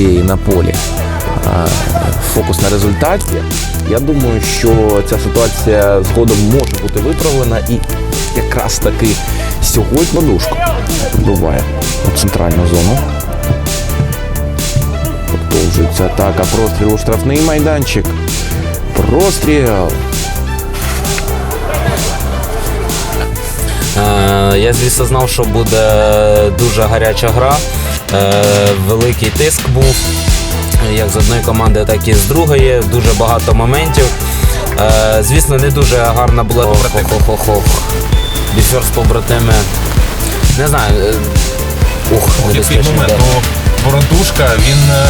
ситуації на полі. Фокус на результаті. Я думаю, що ця ситуація згодом може бути виправлена і якраз таки сьогодні подушку пробиває у центральну зону. Продовжується атака. Простріл у штрафний майданчик. Простріл. Я, звісно, знав, що буде дуже гаряча гра. Е, Великий тиск був як з одної команди, так і з другої. Дуже багато моментів. Е, Звісно, не дуже гарна була Ох-ох-ох-ох. Бісер з побратими. Не знаю. е, Ух, небезпечний момент? удар. Ну, він е,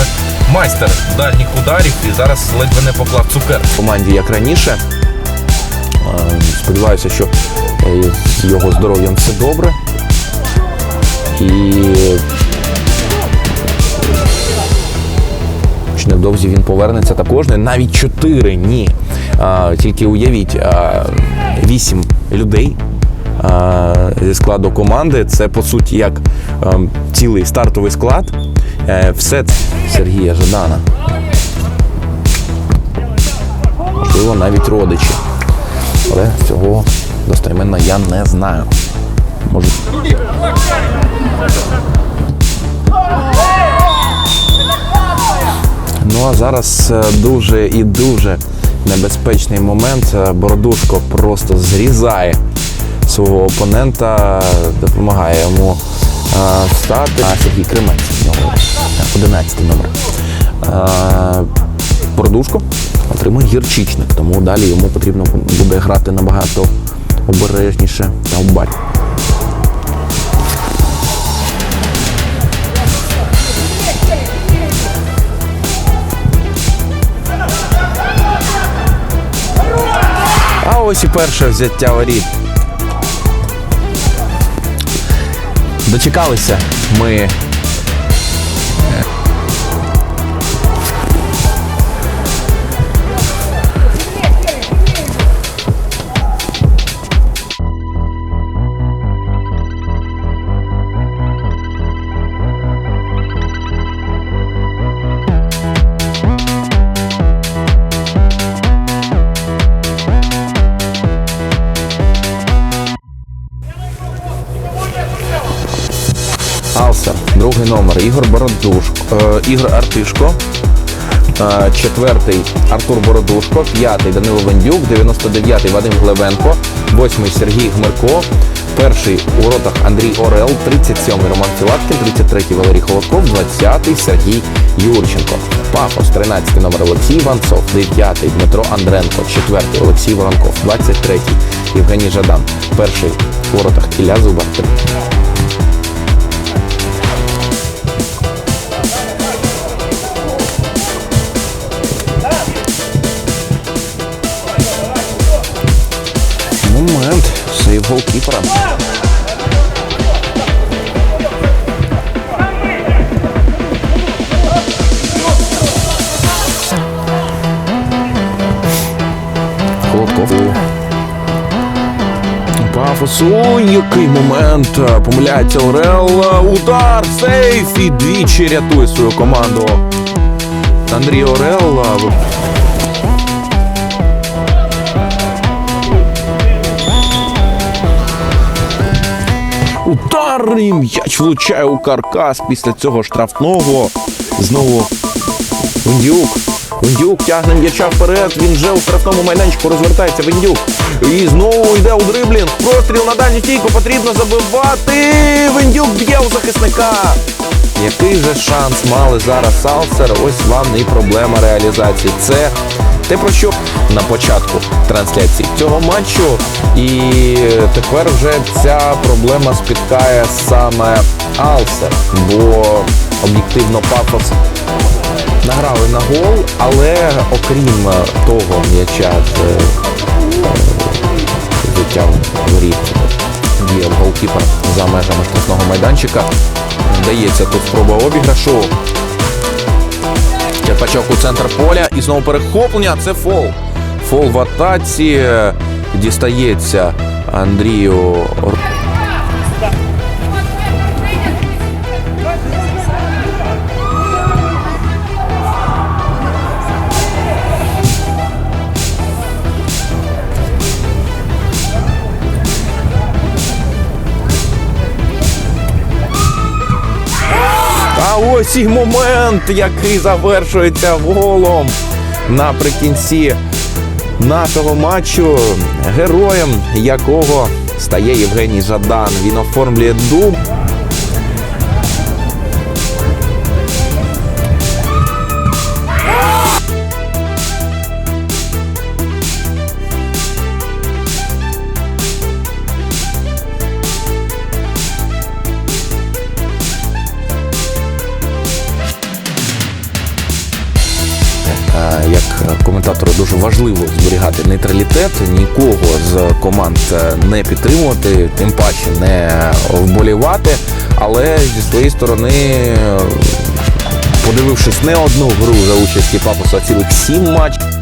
майстер дальніх ударів і зараз ледве не поклав цукер. В команді як раніше. Сподіваюся, що з його здоров'ям все добре. І невдовзі він повернеться також. Не навіть чотири, ні. А, Тільки уявіть, а, вісім людей. а, Зі складу команди це по суті як е, цілий стартовий склад. Е, Все це Сергія Жадана. можливо, навіть родичі. Але цього достеменно я не знаю. Може. Ну а зараз е, дуже і дуже небезпечний момент. Е, Бородушко просто зрізає свого опонента, допомагає йому е, встати. А Сергій Кремець, в нього 11 номер. Бородушко отримує гірчичник, тому далі йому потрібно буде грати набагато обережніше та обачно. Ось і перше взяття воріт. Дочекалися ми другий номер, Ігор Бородушко, е, Ігор Артишко, е, четвертий Артур Бородушко, п'ятий Данило Вендюк, 99-й Вадим Глебенко, восьмий Сергій Гмирко, перший у воротах Андрій Орел, 37-й Роман Філаткін, 33-й Валерій Холодков, 20-й Сергій Юрченко. Пафос, 13-й номер Олексій Іванцов, 9-й Дмитро Андренко, 4-й Олексій Воронков, 23-й Євгеній Жадан, перший у воротах Ілля Зубар, Сейв голкіпера. Холодков. Пафос. Який момент. Помиляється Орел. Удар, сейф і двічі рятує свою команду. Андрій Орел. Удар м'яч влучає у каркас після цього штрафного. Знову Вендюк. Вендюк тягне м'яча вперед. Він вже у штрафному майданчику розвертається Вендюк. І знову йде у дриблінг. Простріл на дальню стійку потрібно забивати. Вендюк б'є у захисника. Який же шанс мали зараз Салсер? Ось вам і проблема реалізації. Це те, про що на початку трансляції цього матчу. І тепер вже ця проблема спіткає саме Алсер, бо об'єктивно пафос награли на гол, але окрім того м'яча з е, взяттям воріт діяв голкіпер за межами штрафного майданчика. Вдається тут спроба обіграшу. Черпачок у центр поля і знову перехоплення. Це фол. Фол в атаці. Дістається Андрію. Ось і момент, який завершується голом наприкінці нашого матчу, героєм якого стає Євгеній Жадан. Він оформлює дуб. Коментатору дуже важливо зберігати нейтралітет, нікого з команд е, не підтримувати, тим паче не вболівати. Але зі своєї сторони, е, подивившись не одну гру за участі папуса, цілих сім матчів.